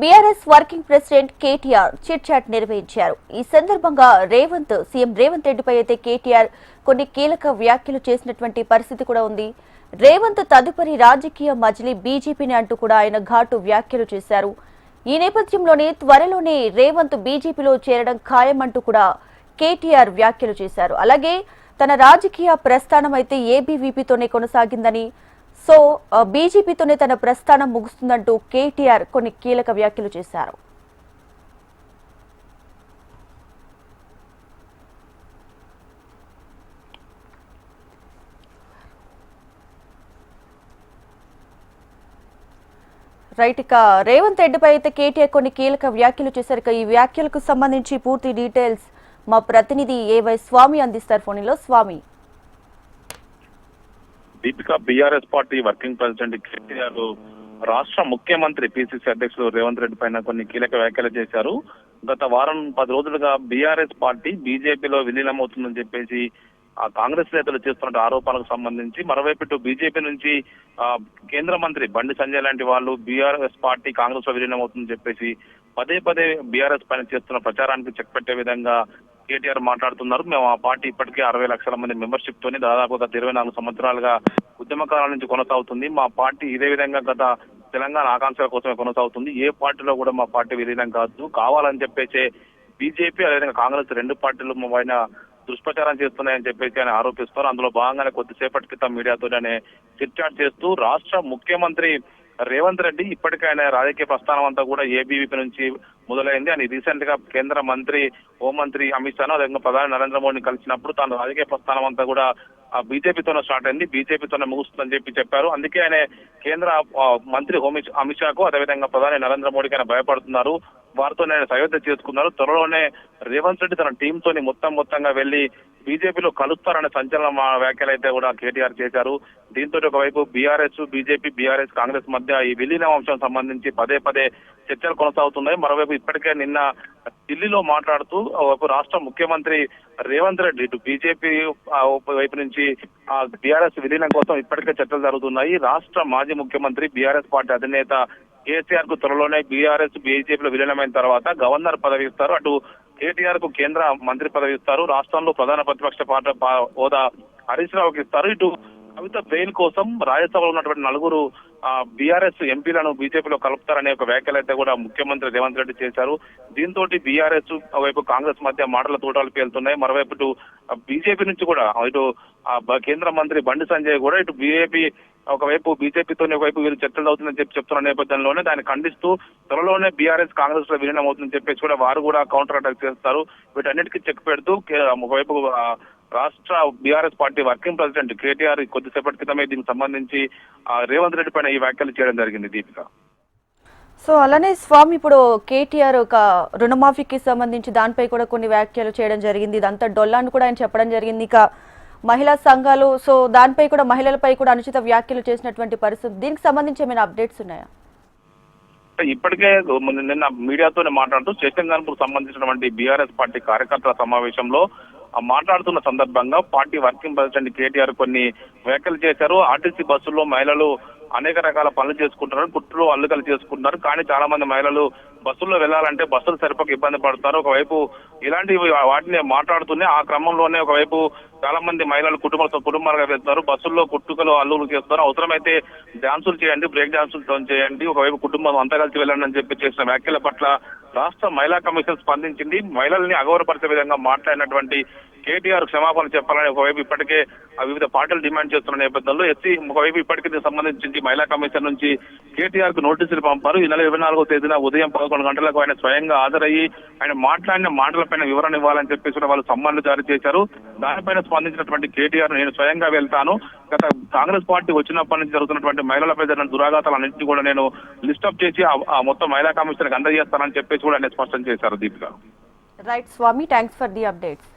BRS working president KTR chit chat నిర్వహించారు. ఈ సందర్భంగా రేవంత్ సీఎం రేవంత్ రెడ్డిపై అయితే కేటీఆర్ కొన్ని కీలక వ్యాఖ్యలు చేసినటువంటి పరిస్థితి కూడా ఉంది. రేవంత్ తదుపరి రాజకీయ మజిలీ బీజేపీని అంటూ కూడా ఆయన ఘాటు వ్యాఖ్యలు చేశారు. ఈ నేపథ్యంలోనే త్వరలోనే రేవంత్ బీజేపీలో చేరడం ఖాయమంటూ కూడా కేటీఆర్ వ్యాఖ్యలు చేశారు. అలాగే తన రాజకీయ ప్రస్థానం అయితే ఏబీవీపీతోనే కొనసాగిందని సో బీజేపీతోనే తన ప్రస్థానం ముగుస్తుందంటూ కేటీఆర్ కొన్ని కీలక వ్యాఖ్యలు చేశారు. రైట్ ఇక రేవంత్ రెడ్డిపై అయితే కేటీఆర్ కొన్ని కీలక వ్యాఖ్యలు చేశారు. ఈ వ్యాఖ్యలకు సంబంధించి పూర్తి డీటెయిల్స్ మా ప్రతినిధి ఏవై స్వామి అందిస్తారు ఫోన్లో. Swamy. Deepika BRS party working president KTR రాష్ట్ర ముఖ్యమంత్రి పిసిసి అధ్యక్షులు రేవంత్ రెడ్డి పైన కొన్ని కీలక వ్యాఖ్యలు చేశారు. గత వారం పది రోజులుగా బీఆర్ఎస్ పార్టీ బీజేపీలో విలీనమవుతుందని చెప్పేసి ఆ కాంగ్రెస్ నేతలు చేస్తున్న ఆరోపణలకు సంబంధించి మరోవైపు ఇటు బీజేపీ నుంచి ఆ కేంద్ర మంత్రి బండి సంజయ్ లాంటి వాళ్ళు బీఆర్ఎస్ పార్టీ కాంగ్రెస్లో విలీనం అవుతుందని చెప్పేసి పదే పదే బీఆర్ఎస్ పైన చేస్తున్న ప్రచారానికి చెక్ పెట్టే విధంగా కేటీఆర్ మాట్లాడుతున్నారు. మేము ఆ పార్టీ ఇప్పటికే అరవై లక్షల మంది మెంబర్షిప్ తోని దాదాపు గత ఇరవై నాలుగు సంవత్సరాలుగా ఉద్యమకాల నుంచి కొనసాగుతుంది. మా పార్టీ ఇదే విధంగా గత తెలంగాణ ఆకాంక్షల కోసమే కొనసాగుతుంది. ఏ పార్టీలో కూడా మా పార్టీ విలీనం కాదు. కావాలని చెప్పేసే బీజేపీ అదేవిధంగా కాంగ్రెస్ రెండు పార్టీలు మా పైన దుష్ప్రచారం చేస్తున్నాయని చెప్పేసి ఆయన ఆరోపిస్తారు అందులో భాగంగానే కొద్దిసేపటి క్రితం మీడియాతోనే చిట్చాట్ చేస్తూ రాష్ట్ర ముఖ్యమంత్రి రేవంత్ రెడ్డి ఇప్పటికే ఆయన రాజకీయ ప్రస్థానం అంతా కూడా ఏబీవీపీ నుంచి మొదలైంది. అని రీసెంట్గా కేంద్ర మంత్రి హోంమంత్రి అమిత్ షాను అదేవిధంగా ప్రధాని నరేంద్ర మోడీని కలిసినప్పుడు తాను రాజకీయ ప్రస్థానం అంతా కూడా ఆ బీజేపీతోనే స్టార్ట్ అయింది. బీజేపీతోనే ముగుస్తుందని చెప్పి చెప్పారు. అందుకే ఆయన కేంద్ర మంత్రి హోమి అమిత్ షాకు అదేవిధంగా ప్రధాని నరేంద్ర మోడీకి ఆయన భయపడుతున్నారు. వారితో నేను సయోధ్య చేసుకున్నారు. త్వరలోనే రేవంత్ రెడ్డి తన టీం తోని మొత్తం మొత్తంగా వెళ్ళి బీజేపీలో కలుస్తారనే సంచలన వ్యాఖ్యలు అయితే కూడా కేటీఆర్ చేశారు. దీంతో ఒకవైపు బీఆర్ఎస్ బీజేపీ బీఆర్ఎస్ కాంగ్రెస్ మధ్య ఈ విలీనం అంశం సంబంధించి పదే పదే చర్చలు కొనసాగుతున్నాయి. మరోవైపు ఇప్పటికే నిన్న ఢిల్లీలో మాట్లాడుతూ రాష్ట్ర ముఖ్యమంత్రి రేవంత్ రెడ్డి ఇటు బీజేపీ వైపు నుంచి ఆ బీఆర్ఎస్ విలీనం కోసం ఇప్పటికే చర్చలు జరుగుతున్నాయి. రాష్ట్ర మాజీ ముఖ్యమంత్రి బీఆర్ఎస్ పార్టీ అధినేత కేసీఆర్కు త్వరలోనే బీఆర్ఎస్ బీజేపీలో విలీనమైన తర్వాత గవర్నర్ పదవి ఇస్తారు. అటు కేటీఆర్కు కేంద్ర మంత్రి పదవి ఇస్తారు. రాష్ట్రంలో ప్రధాన ప్రతిపక్ష పార్టీ హోదా హరీష్ రావుకి ఇస్తారు. ఇటు కవిత బెయిల్ కోసం రాజ్యసభలో ఉన్నటువంటి నలుగురు బీఆర్ఎస్ ఎంపీలను బీజేపీలో కలుపుతారనే ఒక వ్యాఖ్యలు అయితే కూడా ముఖ్యమంత్రి రేవంత్ రెడ్డి చేశారు. దీంతో బీఆర్ఎస్ వైపు కాంగ్రెస్ మధ్య మాటల తూటాలు పేలుతున్నాయి. మరోవైపు ఇటు బీజేపీ నుంచి కూడా ఇటు కేంద్ర మంత్రి బండి సంజయ్ కూడా ఇటు బీజేపీ ఒకవైపు బీజేపీతో ఒకవైపు వీరు చర్చలు అవుతుందని చెప్పి చెప్తున్న నేపథ్యంలోనే దాన్ని ఖండిస్తూ త్వరలోనే బీఆర్ఎస్ కాంగ్రెస్లో విలీనం అవుతుందని చెప్పేసి కూడా వారు కూడా కౌంటర్ అటాక్ చేస్తారు. వీటన్నిటికీ చెక్ పెడుతూ ఒకవైపు రాష్ట్ర BRS party working president KTR కొద్దిసేపటి క్రితమే దీనికి సంబంధించి రేవంత్ రెడ్డి పైన ఈ వ్యాఖ్యలు చేయడం జరిగింది దీపిక. సో అలానే స్వామి ఇప్పుడు కేటీఆర్ ఒక రుణమాఫీకి సంబంధించి దానిపై కూడా కొన్ని వ్యాఖ్యలు చేయడం జరిగింది. ఇదంతా డొల్లాన్ని కూడా ఆయన చెప్పడం జరిగింది. ఇక మహిళా సంఘాలు సో దానిపై కూడా మహిళలపై కూడా అనుచిత వ్యాఖ్యలు చేసినటువంటి పరిస్థితి. దీనికి సంబంధించి ఏమైనా అప్డేట్స్ ఉన్నాయా? ఇప్పటికే నిన్న మీడియాతో మాట్లాడుతూ శేషంగాన్పూర్ సంబంధించినటువంటి బీఆర్ఎస్ పార్టీ కార్యకర్తల సమావేశంలో మాట్లాడుతున్న సందర్భంగా పార్టీ వర్కింగ్ ప్రెసిడెంట్ కేటీఆర్ కొన్ని వ్యాఖ్యలు చేశారు. ఆర్టీసీ బస్సుల్లో మహిళలు అనేక రకాల పనులు చేసుకుంటున్నారు. కుట్రలు అల్లుకలు చేసుకుంటున్నారు. కానీ చాలా మంది మహిళలు బస్సుల్లో వెళ్ళాలంటే బస్సులు సరిపోక ఇబ్బంది పడతారు. ఒకవైపు ఇలాంటి వాటిని మాట్లాడుతూనే ఆ క్రమంలోనే ఒకవైపు చాలా మంది మహిళలు కుటుంబాలతో కుటుంబాలుగా వెళ్తున్నారు. బస్సుల్లో కుట్టుకలు అల్లులు చేస్తున్నారు. అవసరమైతే డాన్సులు చేయండి బ్రేక్ డాన్సులు చేయండి ఒకవైపు కుటుంబం అంతా కలిసి వెళ్ళండి అని చెప్పి చేసిన వ్యాఖ్యల పట్ల రాష్ట్ర మహిళా కమిషన్ స్పందించింది. మహిళల్ని అగౌరవపరిచే విధంగా మాట్లాడినటువంటి కేటీఆర్ క్షమాపణ చెప్పాలని ఒకవైపు ఇప్పటికే ఆ వివిధ పార్టీలు డిమాండ్ చేస్తున్న నేపథ్యంలో ఎస్సీ ఒకవైపు ఇప్పటికే దీనికి సంబంధించి మహిళా కమిషన్ నుంచి కేటీఆర్కు నోటీసులు పంపారు. ఈ నెల ఇరవై నాలుగో తేదీన ఉదయం పదకొండు గంటలకు ఆయన స్వయంగా హాజరయ్యి ఆయన మాట్లాడిన మాటలపైన వివరణ ఇవ్వాలని చెప్పేసి వాళ్ళు సమ్మన్లు జారీ చేశారు. దానిపైన స్పందించినటువంటి కేటీఆర్ నేను స్వయంగా వెళ్తాను. గత కాంగ్రెస్ పార్టీ వచ్చినప్పటి నుంచి జరుగుతున్నటువంటి మహిళలపై జరిగిన దురాఘాతాలన్నింటినీ కూడా నేను లిస్టప్ చేసి ఆ- ఆ మొత్తం మహిళా కమిషన్ అందజేస్తానని చెప్పేసి కూడా ఆయన స్పష్టం చేశారు Deepika. Right Swamy thanks for the updates